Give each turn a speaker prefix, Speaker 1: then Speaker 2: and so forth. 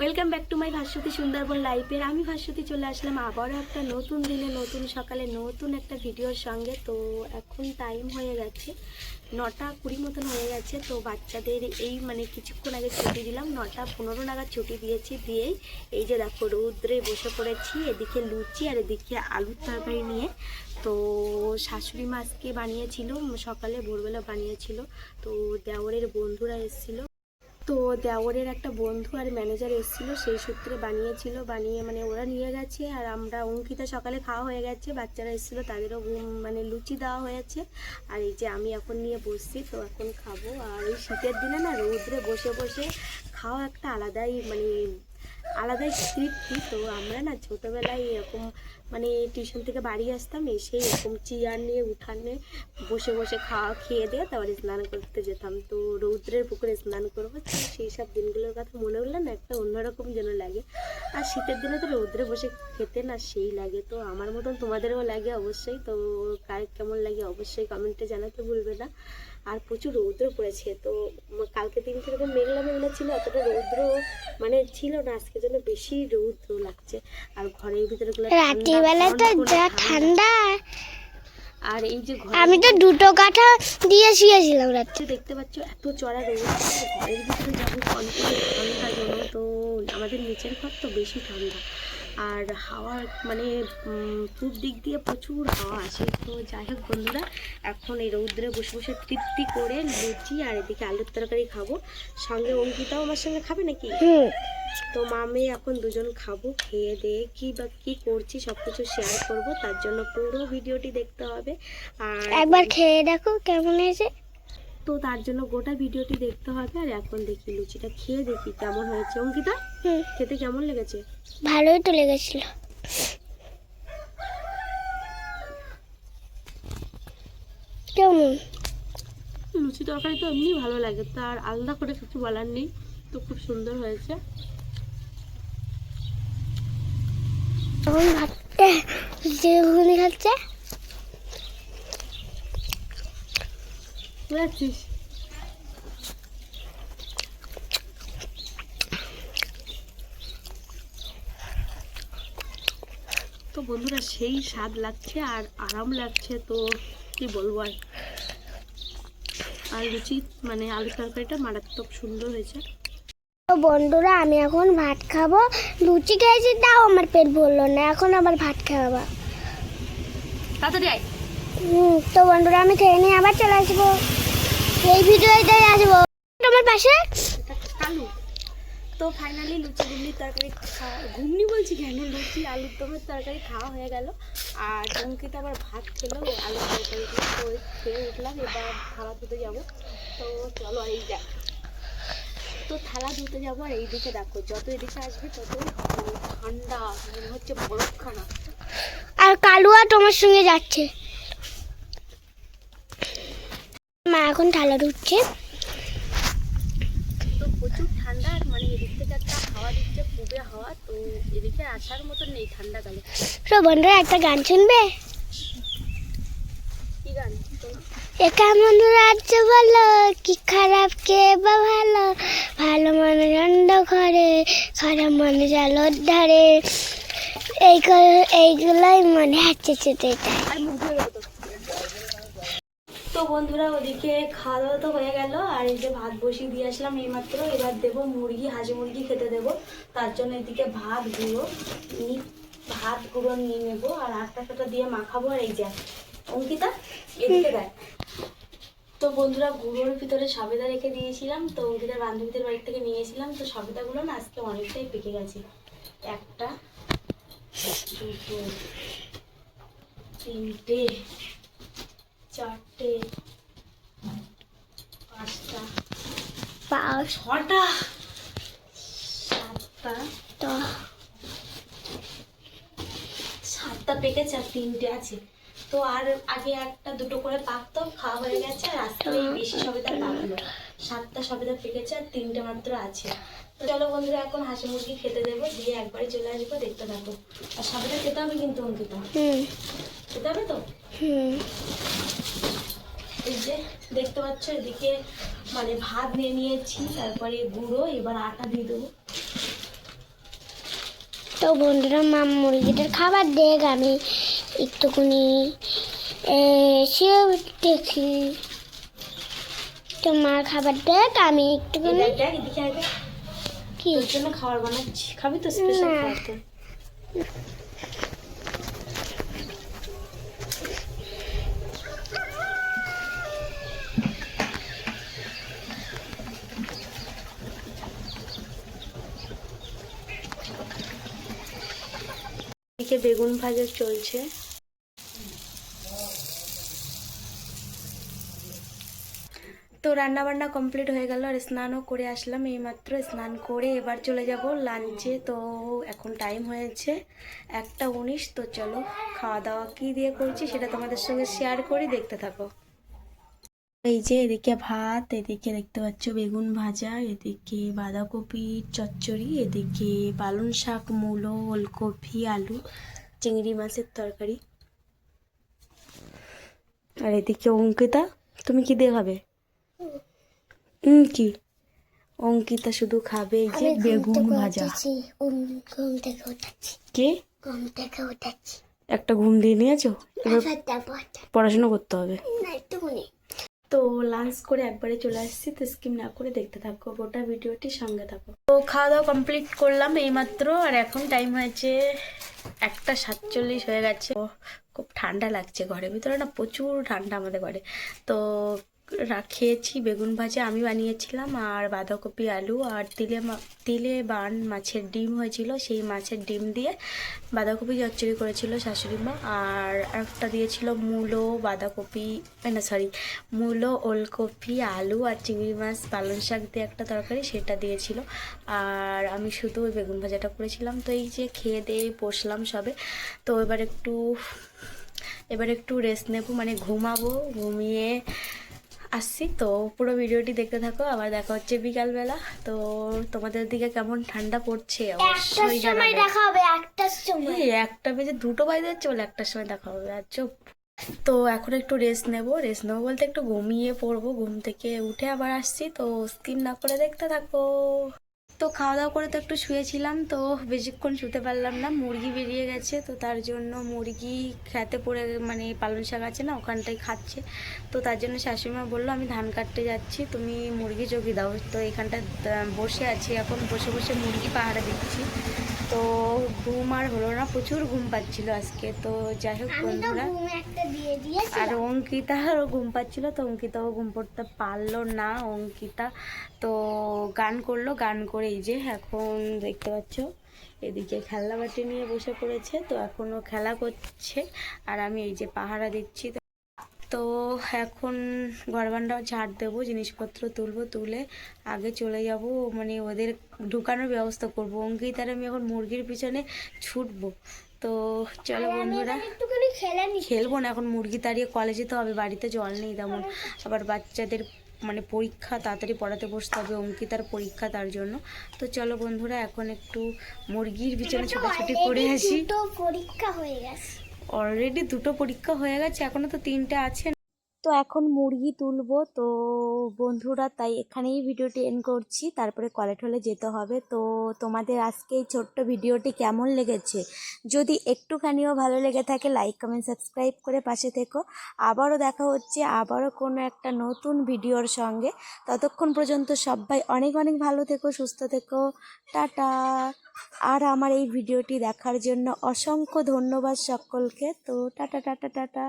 Speaker 1: Welcome back to my Bhaswati Sundarban লাইফের আমি ভাস্বতী চলে আসলাম আবারও একটা নতুন দিনে, নতুন সকালে, নতুন একটা ভিডিওর সঙ্গে। তো এখন টাইম হয়ে গেছে, নটা কুড়ি মতন হয়ে গেছে। তো বাচ্চাদের এই মানে কিছুক্ষণ আগে ছুটি দিলাম, নটা পনেরো নাগাদ ছুটি দিয়েছি দিয়েই। এই যে দেখো রৌদ্রে বসে পড়েছি, এদিকে লুচি আর এদিকে আলুর তরকারি নিয়ে। তো শাশুড়ি মাছকে বানিয়েছিল, সকালে ভোরবেলা বানিয়েছিল। তো দেওরের বন্ধুরা এসেছিল। তো দেওরের একটা বন্ধু আর ম্যানেজার এসেছিল, সেই সূত্রে বানিয়েছিল, বানিয়ে মানে ওরা নিয়ে গেছে আর আমরা অঙ্কিতা সকালে খাওয়া হয়ে গেছে, বাচ্চারা এসেছিল, তাদেরও ঘুম- মানে লুচি দেওয়া হয়েছে। আর এই যে আমি এখন নিয়ে বসছি, তো এখন খাব। আর এই শীতের দিনে না রৌদ্রে বসে বসে খাওয়া একটা আলাদাই মানে আলাদাই তৃপ্তি। তো আমরা না ছোটোবেলায় এরকম মানে টিউশন থেকে বাড়ি আসতাম এসে এরকম চেয়ার নিয়ে, উঠানে বসে বসে খাওয়া খেয়ে দিয়ে তারপরে স্নান করতে যেতাম। তো রৌদ্রের পুকুরে স্নান করব সেই সব দিনগুলোর কথা মনে হলে না একটা অন্যরকম যেন লাগে। আর শীতের দিনে তো রৌদ্রে বসে খেতে না সেই লাগে, তো আমার মতন তোমাদেরও লাগে অবশ্যই। তো কার কেমন লাগে অবশ্যই কমেন্টে জানাতে ভুলবে না। আর প্রচুর রৌদ্র পড়েছে, তো কালকে দিন যেরকম মেঘলা মেঘলা ছিল অতটা রৌদ্র মানে ছিল না, আজকে যেন বেশি রৌদ্র লাগছে। আর ঘরের ভিতরে
Speaker 2: তো যা ঠান্ডা।
Speaker 1: আর এই যে
Speaker 2: আমি তো দুটো কাঠা দিয়ে শুয়েছিলাম রাত্রে।
Speaker 1: দেখতে পাচ্ছ এত চড়া রোদ। ঘরের ভিতরে যাব ঠান্ডার জন্য। তো আমাদের নিচের ঘর তো বেশি ঠান্ডা। আর হাওয়া মানে পূব দিক দিয়ে প্রচুর হাওয়া আসে তো যাই হোক বন্ধুরা এখন এই রৌদ্রে বসে বসে তৃপ্তি করে লুচি আর এদিকে আলুর তরকারি খাব। সঙ্গে অঙ্কিতাও আমার সঙ্গে খাবে নাকি?
Speaker 2: হুম।
Speaker 1: তো মামে এখন দুজন খাব খেয়ে দিয়ে কি বা কি করছি সব কিছু শেয়ার করব তার জন্য পুরো ভিডিওটি দেখতে হবে। আর
Speaker 2: একবার খেয়ে দেখো কেমন হয়েছে।
Speaker 1: তো তার জন্য গোটা ভিডিওটি দেখতে হবে আর এখন দেখি লুচিটা খেয়ে দেখি কেমন হয়েছে। অঙ্কিতা খেতে কেমন লেগেছে?
Speaker 2: ভালোই তো লেগেছিল। কেমন?
Speaker 1: লুচি তরকারি তো এমনি ভালো লাগে তার আলাদা করে কিছু বলার নেই তো খুব সুন্দর হয়েছে।
Speaker 2: তখন ভাতটা ঘুগনি খাচ্ছে
Speaker 1: তো বন্ধুরা, সেই স্বাদ লাগছে আর আরাম লাগছে তো কি বলব আর। আর লুচি মানে আলু তরকারিটা মারাত্মক সুন্দর হয়েছে।
Speaker 2: বন্ধুরা আমি এখন ভাত খাব। লুচি খেয়েছি তাও আমার পেট ভরলো না। এখন আবার ভাত
Speaker 1: আয়।
Speaker 2: হুম তো বন্ধুরা আমি খেয়ে নিয়ে আবার চলে আসব। এই ভিডিওটাই আসব। তোমার পাশে?
Speaker 1: তো ফাইনালি লুচি ঘুগনির তরকারি খাওয়া ঘুগনি বলছি কেন? লুচি আলুর দমের তরকারি খাওয়া হয়ে গেল। আর অঙ্কিত আবার ভাত খেলো আলুর তরকারি খেয়ে উঠলাম। এবার খাওয়া ধুতে যাব। তো চলো এই যা তো থালা ধুতে যাব আর এইদিকে দেখো যত এদিকে আসবে তত ঠান্ডা মনে হচ্ছে বরফখানা।
Speaker 2: আর কালুয়া তোমার সঙ্গে যাচ্ছে। মা এখন থালা ধুচ্ছে
Speaker 1: তো প্রচুর ঠান্ডা আর মানে এদিক থেকে একটা হাওয়া দিচ্ছে খুবই হাওয়া তো এদিকে আসার মতো নেই ঠান্ডাকালে
Speaker 2: তো বন্ধুরা একটা গান শুনবে
Speaker 1: কি গান শোনো?
Speaker 2: একা মন রাজ্য বলো? কি খারাপ, কে বা ভালো? ভালো মানুষ অন্ধ ঘরে, খারাপ মানুষ আলোর ধারে এই এইগুলোই মনে হচ্ছে
Speaker 1: গেলো তো। বন্ধুরা, ওদিকে খাওয়া দাওয়া তো হয়ে গেল, আর এই যে ভাত বসিয়ে দিয়ে আসলাম এইমাত্র। এবার দেবো মুরগি হাঁসি মুরগি খেতে দেবো। তার জন্য এদিকে ভাত, গুঁড়ো ভাত, গুঁড়ো নিয়ে নেব। আর আটা ফাটা দিয়ে মাখাবো। আর এই যে, অঙ্কিতা, এদিকে দেয় তো বন্ধুরা গুঁড়োর ভিতরে সবেদা রেখে দিয়েছিলাম তো অঙ্কিতার বান্ধবীদের বাড়ি থেকে নিয়েছিলাম তো সবেদাগুলো না আজকে অনেকটাই পেকে গেছে। একটা দুটো তিনটে চারটে পাঁচটা ছটা সাতটা সাতটা পেকেছে আর তিনটে আছে। তো আর আগে একটা দুটো করে পাকতো খাওয়া হয়ে গেছে আর আজকে এই বেশি সবেদা পাকলো। সাতটা সবেদা পেকেছে আর তিনটে মাত্র আছে। তো চলো বন্ধুরা এখন হাঁসি মুরগি খেতে দেবো দিয়ে একবারে চলে আসব দেখতে থাকো। আর সবেদা খেতে হবে কিন্তু অঙ্কিতা।
Speaker 2: হুম।
Speaker 1: খেতে হবে তো? এই যে দেখতে পাচ্ছ এদিকে মানে ভাত নিয়ে নিয়েছি তারপরে গুঁড়ো এবার আটা দিয়ে দেবো।
Speaker 2: তো বন্ধুরা মা মুরগিটার খাবার দেখ আমি একটুখানি এ, সেও দেখি তো মার খাবার দেখ আমি একটুখানি। কি
Speaker 1: জন্য খাবার বানাচ্ছি খাবি তো স্পেশাল। খাবার বেগুন ভাজা চলছে। তো রান্না বান্না কমপ্লিট হয়ে গেল আর স্নানও করে আসলাম এইমাত্র। স্নান করে এবার চলে যাব লাঞ্চে তো এখন টাইম হয়েছে একটা উনিশ। তো চলো খাওয়া দাওয়া কী দিয়ে করছি সেটা তোমাদের সঙ্গে শেয়ার করি, দেখতে থাকো। এই যে এদিকে ভাত এদিকে দেখতে পাচ্ছ বেগুন ভাজা এদিকে বাঁধাকপি চচ্চড়ি এদিকে পালং শাক মূলো ওলকপি আলু চিংড়ি মাছের তরকারি। আর এদিকে অঙ্কিতা তুমি কি দিয়ে খাবে? হুম। কি? অঙ্কিতা শুধু খাবে এই যে বেগুন ভাজা। কে? একটা ঘুম দিয়ে নিয়েছো? পড়াশোনা করতে হবে।
Speaker 2: না একটুখানি।
Speaker 1: তো লাঞ্চ করে একবারে চলে আসছি, তো স্কিম না করে দেখতে থাকো, গোটা ভিডিওটি সঙ্গে থাকো। তো খাওয়া দাওয়া কমপ্লিট করলাম এইমাত্র, আর এখন টাইম হয়েছে একটা সাতচল্লিশ হয়ে গেছে। খুব ঠান্ডা লাগছে ঘরের ভিতরে না, প্রচুর ঠান্ডা আমাদের ঘরে। তো খেয়েছি, বেগুন ভাজা আমি বানিয়েছিলাম আর বাঁধাকপি আলু আর তিলে তিলে বান মাছের ডিম হয়েছিল, সেই মাছের ডিম দিয়ে বাঁধাকপি চচ্চড়ি করেছিল শাশুড়ি মা আর একটা দিয়েছিল মূলো, বাঁধাকপি না সরি মূলো, ওলকপি, আলু আর চিংড়ি মাছ, পালং শাক দিয়ে একটা তরকারি সেটা দিয়েছিল আর আমি শুধু ওই বেগুন ভাজাটা করেছিলাম। তো এই যে খেয়ে দিয়ে বসলাম সবে, তো এবার একটু এবার একটু রেস্ট নেব মানে ঘুমাবো, ঘুমিয়ে আসছি। তো পুরো ভিডিওটি দেখতে থাকো আবার দেখা হচ্ছে বিকালবেলা। তো তোমাদের দিকে কেমন ঠান্ডা পড়ছে? অবশ্যই জানাবে।
Speaker 2: দেখা হবে একটার সময়।
Speaker 1: একটা বেজে দুটো বাজে যাচ্ছে বলে একটার সময় দেখা হবে আর চুপ। তো এখন একটু রেস্ট নেব। রেস্ট নেব বলতে একটু ঘুমিয়ে পড়ব। ঘুম থেকে উঠে আবার আসছি। তো স্কিন না করে দেখতে থাকো। তো খাওয়া দাওয়া করে তো একটু শুয়েছিলাম, তো বেশিক্ষণ শুতে পারলাম না। মুরগি বেরিয়ে গেছে, তো তার জন্য মুরগি খেতে পড়ে মানে পালন শাক আছে না ওখানটাই খাচ্ছে। তো তার জন্য শাশুড়িমা বলল, আমি ধান কাটতে যাচ্ছি, তুমি মুরগি জগি দাও। তো এখানটা বসে আছি, এখন বসে বসে মুরগি পাহারা দিচ্ছি তো ঘুম আর হলো না প্রচুর ঘুম পাচ্ছিল আজকে। তো যাই হোক বন্ধুরা আর অঙ্কিতারও ঘুম পাচ্ছিল তো অঙ্কিতাও ঘুম পড়তে পারল না অঙ্কিতা। তো গান করল গান করে এই যে এখন দেখতে পাচ্ছ এদিকে খেলনা বাটি নিয়ে বসে পড়েছে তো এখনও খেলা করছে। আর আমি এই যে পাহারা দিচ্ছি তো- তো এখন ঘরবান্ডাও ঝাড় দেবো জিনিসপত্র তুলবো তুলে আগে চলে যাব মানে ওদের ঢুকানোর ব্যবস্থা করব। অঙ্কিতার আমি এখন মুরগির পিছনে ছুটবো। তো চলো বন্ধুরা খেলব না এখন মুরগি তাড়িয়ে কলেজে তো হবে বাড়িতে জল নেই তেমন। আবার বাচ্চাদের মানে পরীক্ষা তাড়াতাড়ি পড়াতে বসতে হবে অঙ্কিতার পরীক্ষা তার জন্য। তো চলো বন্ধুরা এখন একটু মুরগির পিছনে ছোটাছুটি করে আসি।
Speaker 2: তো পরীক্ষা হয়ে গেছে।
Speaker 1: অলরেডি দুটো পরীক্ষা হয়ে গেছে এখনও তো তিনটে আছে তো এখন মুরগি তুলবো। তো বন্ধুরা, তাই এখানেই ভিডিওটি এন্ড করছি। তারপরে কলেট হলে যেতে হবে। তো তোমাদের আজকে এই ছোট্ট ভিডিওটি কেমন লেগেছে? যদি একটুখানিও ভালো লেগে থাকে লাইক কমেন্ট সাবস্ক্রাইব করে পাশে থেকো। আবারও দেখা হচ্ছে আবারও কোনো একটা নতুন ভিডিওর সঙ্গে। ততক্ষণ পর্যন্ত সবাই অনেক অনেক ভালো থেকো, সুস্থ থেকো। টাটা! আর আমার এই ভিডিওটি দেখার জন্য অসংখ্য ধন্যবাদ সকলকে। তো টাটা টাটা টাটা!